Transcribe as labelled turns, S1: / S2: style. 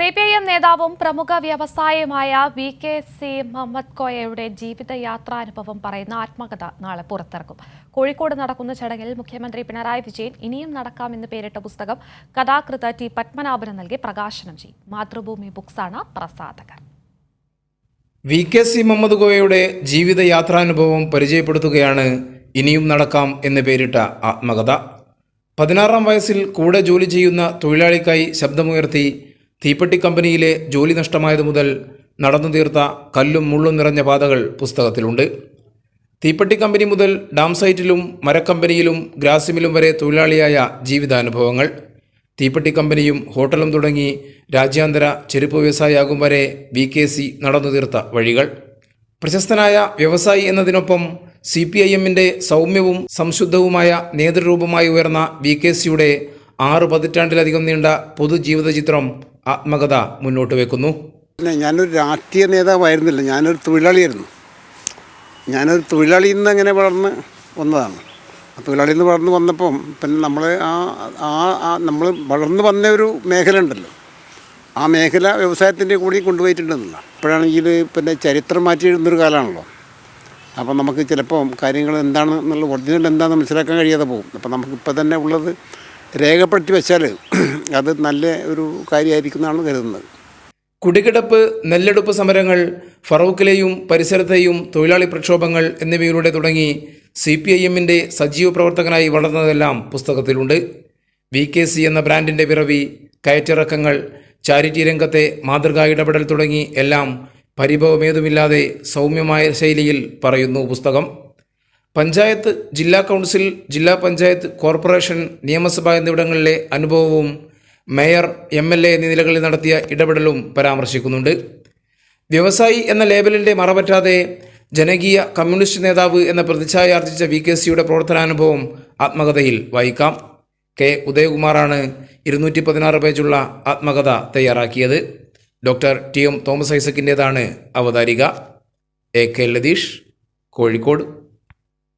S1: C P I M നേതാവും പ്രമുഖ വ്യവസായിയുമായ വി കെ സി മുഹമ്മദ് കോയയുടെ ജീവിതയാത്രാനുഭവം പറയുന്ന ആത്മകഥ നാളെ പുറത്തിറക്കും. കോഴിക്കോട് നടക്കുന്ന ചടങ്ങിൽ മുഖ്യമന്ത്രി പിണറായി വിജയൻ ഇനിയും നടക്കാമെന്ന് പേരിട്ട പുസ്തകം കഥാകൃത ടി പത്മനാഭന് നൽകി പ്രകാശനം ചെയ്യും. മാതൃഭൂമി ബുക്സാണ് പ്രസാധകർ.
S2: വി കെ സി മുഹമ്മദ് കോയയുടെ ജീവിതയാത്രാനുഭവം പരിചയപ്പെടുത്തുകയാണ് ഇനിയും നടക്കാം എന്ന് പേരിട്ട ആത്മകഥ. പതിനാറാം വയസ്സിൽ കൂടെ ജോലി ചെയ്യുന്ന തൊഴിലാളിക്കായി ശബ്ദമുയർത്തി തീപ്പെട്ടി കമ്പനിയിലെ ജോലി നഷ്ടമായതു മുതൽ നടന്നു തീർത്ത കല്ലും മുള്ളും നിറഞ്ഞ പാതകൾ പുസ്തകത്തിലുണ്ട്. തീപ്പെട്ടി കമ്പനി മുതൽ ഡാം സൈറ്റിലും മരക്കമ്പനിയിലും ഗ്രാസിമിലും വരെ തൊഴിലാളിയായ ജീവിതാനുഭവങ്ങൾ. തീപ്പെട്ടി കമ്പനിയും ഹോട്ടലും തുടങ്ങി രാജ്യാന്തര ചെരുപ്പ് വ്യവസായിയാകും വരെ വി കെ സി നടന്നു തീർത്ത വഴികൾ. പ്രശസ്തനായ വ്യവസായി എന്നതിനൊപ്പം സി പി ഐ എമ്മിന്റെ സൗമ്യവും സംശുദ്ധവുമായ നേതൃരൂപമായി ഉയർന്ന വി കെ സിയുടെ ആറ് പതിറ്റാണ്ടിലധികം നീണ്ട പൊതുജീവിത ചിത്രം ആത്മകഥ മുന്നോട്ട് വെക്കുന്നു.
S3: ഞാനൊരു രാഷ്ട്രീയ നേതാവായിരുന്നില്ല. ഞാനൊരു തൊഴിലാളിയായിരുന്നു. ഞാനൊരു തൊഴിലാളിയിൽ നിന്ന് അങ്ങനെ വളർന്ന് വന്നതാണ്. തൊഴിലാളിയിൽ നിന്ന് വളർന്ന് വന്നപ്പം പിന്നെ നമ്മൾ ആ ആ നമ്മൾ വളർന്നു വന്ന ഒരു മേഖല ഉണ്ടല്ലോ. ആ മേഖല വ്യവസായത്തിന്റെ കൂടി കൊണ്ടുപോയിട്ടുണ്ടെന്നില്ല. ഇപ്പോഴാണെങ്കിൽ പിന്നെ ചരിത്രം മാറ്റി എഴുതുന്നൊരു കാലമാണല്ലോ. അപ്പം നമുക്ക് ചിലപ്പം കാര്യങ്ങൾ എന്താണ് എന്നുള്ള ഒറിജിനൽ എന്താണെന്ന് മനസ്സിലാക്കാൻ കഴിയാതെ പോകും. അപ്പം നമുക്കിപ്പോൾ തന്നെ ഉള്ളത് രേഖപ്പെടുത്തി വെച്ചാൽ അത് നല്ല ഒരു കാര്യമായിരിക്കും എന്നാണ് കരുതുന്നത്.
S2: കുടികിടപ്പ് നെല്ലെടുപ്പ് സമരങ്ങൾ ഫറൂഖിലെയും പരിസരത്തെയും തൊഴിലാളി പ്രക്ഷോഭങ്ങൾ എന്നിവയിലൂടെ തുടങ്ങി സി പി ഐ എമ്മിന്റെ സജീവ പ്രവർത്തകനായി വളർന്നതെല്ലാം പുസ്തകത്തിലുണ്ട്. വി കെ സി എന്ന ബ്രാൻഡിന്റെ പിറവി കയറ്റിറക്കങ്ങൾ ചാരിറ്റി രംഗത്തെ മാതൃകാ ഇടപെടൽ തുടങ്ങി എല്ലാം പരിഭവമേതുമില്ലാതെ സൗമ്യമായ ശൈലിയിൽ പറയുന്നു പുസ്തകം. പഞ്ചായത്ത് ജില്ലാ കൗൺസിൽ ജില്ലാ പഞ്ചായത്ത് കോർപ്പറേഷൻ നിയമസഭ എന്നിവിടങ്ങളിലെ അനുഭവവും മേയർ എം എൽ എ എന്നീ നിലകളിൽ നടത്തിയ ഇടപെടലും പരാമർശിക്കുന്നുണ്ട്. വ്യവസായി എന്ന ലേബലിന്റെ മറപറ്റാതെ ജനകീയ കമ്മ്യൂണിസ്റ്റ് നേതാവ് എന്ന പ്രതിച്ഛായ ആർജിച്ച വി കെ സിയുടെ പ്രവർത്തനാനുഭവം ആത്മകഥയിൽ വായിക്കാം. കെ. ഉദയകുമാറാണ് ഇരുന്നൂറ്റി പതിനാറ് പേജുള്ള ആത്മകഥ തയ്യാറാക്കിയത്. ഡോക്ടർ ടി എം തോമസ് ഐസക്കിന്റേതാണ് അവതാരിക. എ. കെ. ലതീഷ് കോഴിക്കോട്.